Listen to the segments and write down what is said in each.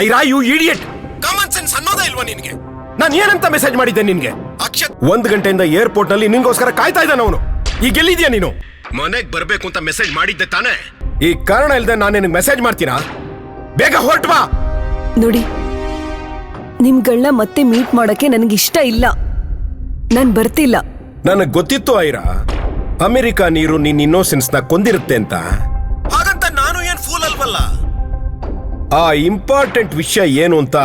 Aira you idiot. Common sense ಅನ್ನೋದೇ ಇಲ್ವಾ ನಿನ್ಗೆ? ನಾನು ಏನಂತ ಮೆಸೇಜ್ ಮಾಡಿದ್ದೆ ನಿನಗೆ? ಅಕ್ಷತ್ ಒಂದ್ ಗಂಟೆಯಿಂದ ಏರ್ಪೋರ್ಟ್ನಲ್ಲಿ ನಿನ್ಗೋಸ್ಕರ ಕಾಯ್ತಾ ಇದ್ದಾನೆ ಅವನು. ಈಗ ಎಲ್ಲಿದ್ಯಾ ನೀನು? ಮನೆಗ್ ಬರ್ಬೇಕು ಅಂತ ಮೆಸೇಜ್ ಮಾಡಿದ್ದೆ ತಾನೇ? ಈ ಕಾರಣ ಇಲ್ಲದೆ ನಾನು ನಿನಗೆ ಮೆಸೇಜ್ ಮಾಡ್ತೀರಾ ಬೇಗ ಹೊರಟ್ ಬಾ. ನೋಡಿ ನಿಮ್ಗಳನ್ನ ಮತ್ತೆ ಮೀಟ್ ಮಾಡಕ್ಕೆ ನನಗೆ ಇಷ್ಟ ಇಲ್ಲ. ನಾನು ಬರ್ತಿಲ್ಲ. ನನಗೆ ಗೊತ್ತಿತ್ತು ಐರಾ ಅಮೆರಿಕ ನೀರು ನಿನ್ನ ಇನ್ನೋಸೆನ್ಸ್ನ ಕೊಂದಿರುತ್ತೆ ಅಂತ. ಆ ಇಂಪಾರ್ಟೆಂಟ್ ವಿಷಯ ಏನು ಅಂತ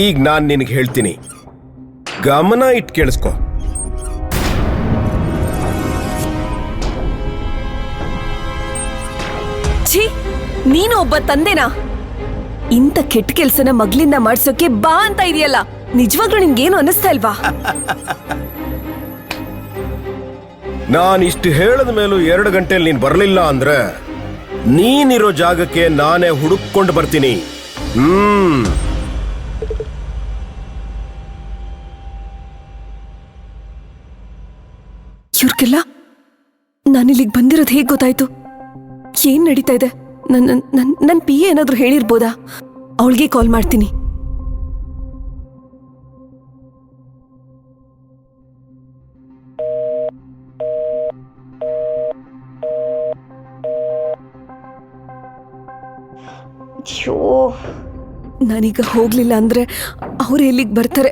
ಈಗ ನಾನ್ ನಿನಗೆ ಹೇಳ್ತೀನಿ. ಗಮನ ಇಟ್ ಕೇಳಿಸ್ಕೊ. ಛೀ ನೀನು ಒಬ್ಬ ತಂದೆನಾ? ಇಂಥ ಕೆಟ್ಟ ಕೆಲ್ಸನ ಮಗ್ಲಿಂದ ಮಾಡ್ಸೋಕೆ ಬಾ ಅಂತ ಇದೆಯಲ್ಲ ನಿಜವಾಗ್ಲೂ ನಿನ್ಗೇನು ಅನಿಸ್ತಾ ಇಲ್ವಾ? ನಾನು ಇಷ್ಟು ಹೇಳದ ಮೇಲೂ ಎರಡು ಗಂಟೆಲಿ ನೀನ್ ಬರಲಿಲ್ಲ ಅಂದ್ರೆ ನೀನಿರೋ ಜಾಗಕ್ಕೆ ನಾನೇ ಹುಡುಕೊಂಡು ಬರ್ತೀನಿ. ಹ್ಮ್. ಇವ್ರಿಗೆಲ್ಲ ನಾನಿಲ್ಲಿಗೆ ಬಂದಿರೋದು ಹೇಗೆ ಗೊತ್ತಾಯ್ತು? ಏನ್ ನಡೀತಾ ಇದೆ? ನನ್ನ ನನ್ನ ನನ್ ಪಿ ಏನಾದ್ರೂ ಹೇಳಿರ್ಬೋದಾ? ಅವಳಿಗೆ ಕಾಲ್ ಮಾಡ್ತೀನಿ. ಅಯ್ಯೋ. ನಾನೀಗ ಹೋಗ್ಲಿಲ್ಲ ಅಂದ್ರೆ ಅವ್ರು ಎಲ್ಲಿಗೆ ಬರ್ತಾರೆ?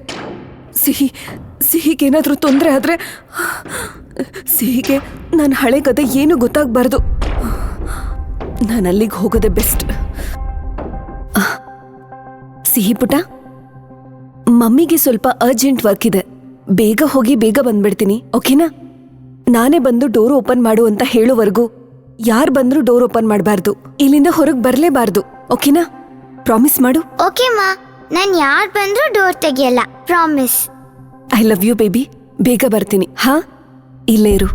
ಸಿಹಿ ಸಿಹಿಗೆ ಏನಾದರೂ ತೊಂದರೆ ಆದ್ರೆ, ಸಿಹಿಗೆ ನನ್ನ ಹಳೆ ಕತೆ ಏನು ಗೊತ್ತಾಗಬಾರ್ದು. ನಾನು ಅಲ್ಲಿಗೆ ಹೋಗೋದೆ ಬೆಸ್ಟ್. ಸಿಹಿ ಪುಟ, ಮಮ್ಮಿಗೆ ಸ್ವಲ್ಪ ಅರ್ಜೆಂಟ್ ವರ್ಕ್ ಇದೆ. ಬೇಗ ಹೋಗಿ ಬೇಗ ಬಂದ್ಬಿಡ್ತೀನಿ, ಓಕೆನಾ? ನಾನೇ ಬಂದು ಡೋರ್ ಓಪನ್ ಮಾಡು ಅಂತ ಹೇಳೋವರೆಗೂ ಯಾರು ಬಂದರೂ ಡೋರ್ ಓಪನ್ ಮಾಡಬಾರ್ದು. ಇಲ್ಲಿಂದ ಹೊರಗೆ ಬರಲೇಬಾರ್ದು. ಓಕೆನಾ? ಪ್ರಾಮಿಸ್ ಮಾಡು. ಓಕೆ ಮಾ. ನಾನು ಯಾರು ಬಂದರೂ door ತೆಗಿಯಲ್ಲ. Promise I love you baby ಬೇಗ ಬರ್ತೀನಿ. ಹಾ? ಇಲ್ಲೇ ಇರು.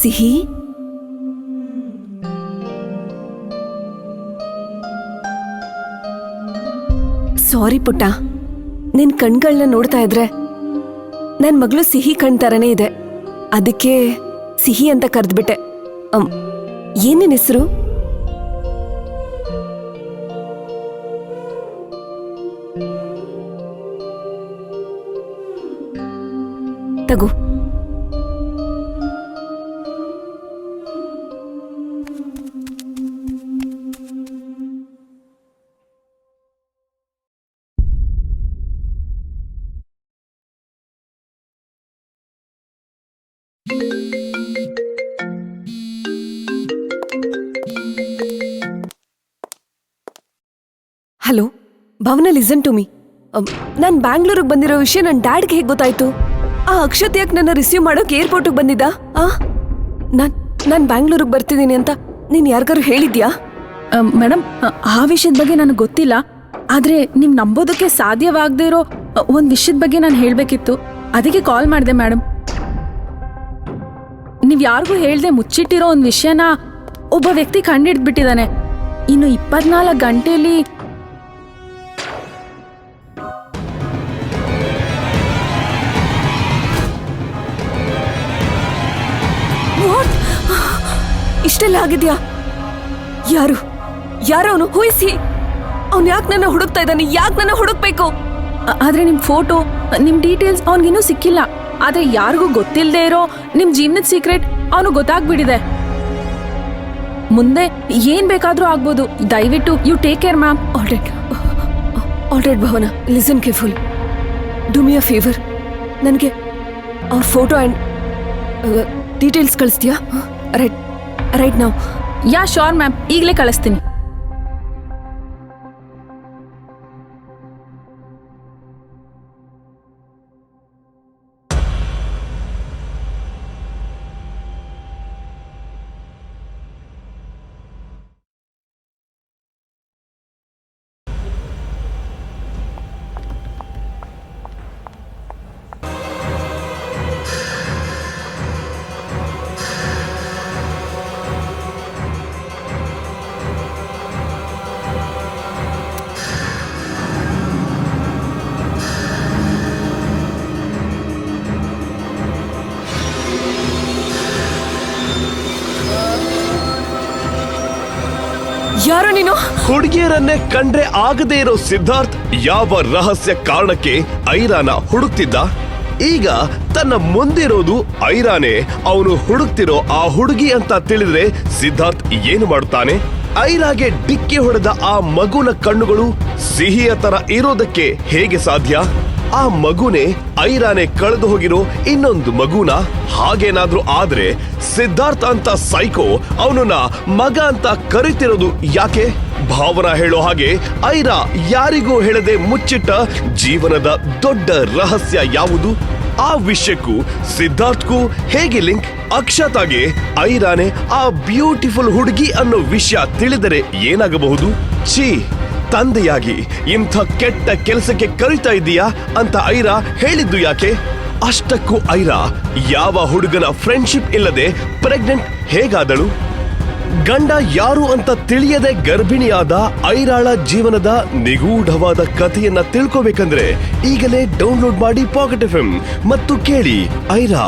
ಸಿಹಿ? ಸಾರಿ ಪುಟ್ಟ. ನಿನ್ ಕಣ್ಗಳನ್ನ ನೋಡ್ತಾ ಇದ್ರೆ ನನ್ ಮಗಳು ಸಿಹಿ ಕಣ್ ಥರನೇ ಇದೆ. ಅದಕ್ಕೆ ಸಿಹಿ ಅಂತ ಕರೆದ್ಬಿಟ್ಟೆ. ಏನೇನ್ ಹೆಸರು? ತಗೋ. Hello Bhavana listen to me ನಾನು ಬ್ಯಾಂಗ್ಳೂರಿಗೆ ಬಂದಿರೋ ವಿಷಯ ನನ್ನ ಡ್ಯಾಡ್ಗೆ ಹೇಗೆ ಗೊತ್ತಾಯ್ತು? ಆ ಅಕ್ಷತ್ ಯಾಕೆ ನನ್ನ ರಿಸೀವ್ ಮಾಡೋಕೆ ಏರ್ಪೋರ್ಟಿಗೆ ಬಂದಿದ್ದ? ಆ? ನಾನು ನಾನು ಬ್ಯಾಂಗ್ಳೂರಿಗೆ ಬರ್ತಿದ್ದೀನಿ ಅಂತ ನೀನು ಯಾರಿಗಾರು ಹೇಳಿದ್ಯಾ? ಮೇಡಮ್ ಆ ವಿಷಯದ ಬಗ್ಗೆ ನನಗೆ ಗೊತ್ತಿಲ್ಲ. ಆದರೆ ನೀವು ನಂಬೋದಕ್ಕೆ ಸಾಧ್ಯವಾಗದೇ ಇರೋ ಒಂದು ವಿಷಯದ ಬಗ್ಗೆ ನಾನು ಹೇಳಬೇಕಿತ್ತು. ಅದಕ್ಕೆ ಕಾಲ್ ಮಾಡಿದೆ, ಮೇಡಮ್. ನೀವು ಯಾರಿಗೂ ಹೇಳ್ದೆ ಮುಚ್ಚಿಟ್ಟಿರೋ ಒಂದು ವಿಷಯನ ಒಬ್ಬ ವ್ಯಕ್ತಿ ಕಂಡಿಡ್ಬಿಟ್ಟಿದ್ದಾನೆ ಇನ್ನು ಇಪ್ಪತ್ನಾಲ್ಕು ಗಂಟೆಯಲ್ಲಿ ಇಷ್ಟೆಲ್ಲ ಆಗಿದ್ಯಾ? ಯಾರು? ಯಾರು ಅವನು? ಹೂಯಿಸಿ ಅವ್ನು ಯಾಕೆ ನನ್ನ ಹುಡುಕ್ತಾ ಇದ್ದಾನೆ? ಯಾಕೆ ನನ್ನ ಹುಡುಕ್ಬೇಕು? ಆದ್ರೆ ನಿಮ್ಮ ಫೋಟೋ ನಿಮ್ಮ ಡೀಟೇಲ್ಸ್ ಅವ್ನಿಗಿನ್ನೂ ಸಿಕ್ಕಿಲ್ಲ. ಆದ್ರೆ ಯಾರಿಗೂ ಗೊತ್ತಿಲ್ಲದೆ ಇರೋ ನಿಮ್ಮ ಜೀವನದ ಸೀಕ್ರೆಟ್ ಅವನು ಗೊತ್ತಾಗ್ಬಿಟ್ಟಿದೆ. ಮುಂದೆ ಏನ್ ಬೇಕಾದ್ರೂ ಆಗ್ಬೋದು. ದಯವಿಟ್ಟು you take care ma'am alright alright Bhavana. Listen careful do me a favour ನನಗೆ ಅವ್ರ ಫೋಟೋ ಆ್ಯಂಡ್ ಡೀಟೇಲ್ಸ್ ಕಳಿಸ್ತೀಯಾ? ರೈಟ್ ರೈಟ್ ನಾವು ಯಾ ಶೋರ್ ಮ್ಯಾಮ್ ಈಗಲೇ ಕಳಿಸ್ತೀನಿ. ಯಾರು ನೀನು? ಹುಡುಗಿಯರನ್ನೇ ಕಂಡ್ರೆ ಆಗದೇ ಇರೋ ಸಿದ್ಧಾರ್ಥ್ ಯಾವ ರಹಸ್ಯ ಕಾರಣಕ್ಕೆ ಐರಾನ ಹುಡುಕ್ತಿದ್ದ? ಈಗ ತನ್ನ ಮುಂದಿರೋದು ಐರಾನೆ, ಅವನು ಹುಡುಕ್ತಿರೋ ಆ ಹುಡುಗಿ ಅಂತ ತಿಳಿದ್ರೆ ಸಿದ್ಧಾರ್ಥ್ ಏನು ಮಾಡುತ್ತಾನೆ? ಐರಾಗೆ ಡಿಕ್ಕಿ ಹೊಡೆದ ಆ ಮಗುನ ಕಣ್ಣುಗಳು ಸಿಹಿಯ ತರ ಇರೋದಕ್ಕೆ ಹೇಗೆ ಸಾಧ್ಯ? ಆ ಮಗುನೇ ಐರಾನೆ ಕಳೆದು ಹೋಗಿರೋ ಇನ್ನೊಂದು ಮಗುನ ಹಾಗೇನಾದ್ರೂ ಆದ್ರೆ ಸಿದ್ಧಾರ್ಥ ಅಂತ ಸೈಕೋ ಅವನನ್ನ ಮಗ ಅಂತ ಕರಿತಿರೋದು ಯಾಕೆ? ಭಾವನಾ ಹೇಳೋ ಹಾಗೆ ಐರಾ ಯಾರಿಗೂ ಹೇಳದೆ ಮುಚ್ಚಿಟ್ಟ ಜೀವನದ ದೊಡ್ಡ ರಹಸ್ಯ ಯಾವುದು? ಆ ವಿಷಯಕ್ಕೂ ಸಿದ್ಧಾರ್ಥ್ಗೂ ಹೇಗೆ ಲಿಂಕ್? ಅಕ್ಷತಾಗೆ ಐರಾನೆ ಆ ಬ್ಯೂಟಿಫುಲ್ ಹುಡುಗಿ ಅನ್ನೋ ವಿಷಯ ತಿಳಿದರೆ ಏನಾಗಬಹುದು? ಛೀ! ತಂದೆಯಾಗಿ, ಇಂಥ ಕೆಟ್ಟ ಕೆಲಸಕ್ಕೆ ಕರಿತಾ ಇದೀಯಾ ಅಂತ ಐರಾ ಹೇಳಿದ್ದು ಯಾಕೆ? ಅಷ್ಟಕ್ಕೂ ಐರಾ, ಯಾವ ಹುಡುಗನ ಫ್ರೆಂಡ್ಶಿಪ್ ಇಲ್ಲದೆ ಪ್ರೆಗ್ನೆಂಟ್ ಹೇಗಾದಳು? ಗಂಡ ಯಾರು ಅಂತ ತಿಳಿಯದೆ ಗರ್ಭಿಣಿಯಾದ ಐರಾಳ ಜೀವನದ ನಿಗೂಢವಾದ ಕಥೆಯನ್ನ ತಿಳ್ಕೋಬೇಕಂದ್ರೆ ಈಗಲೇ ಡೌನ್ಲೋಡ್ ಮಾಡಿ ಪಾಕೆಟ್ ಎಫ್ ಮತ್ತು ಕೇಳಿ ಐರಾ.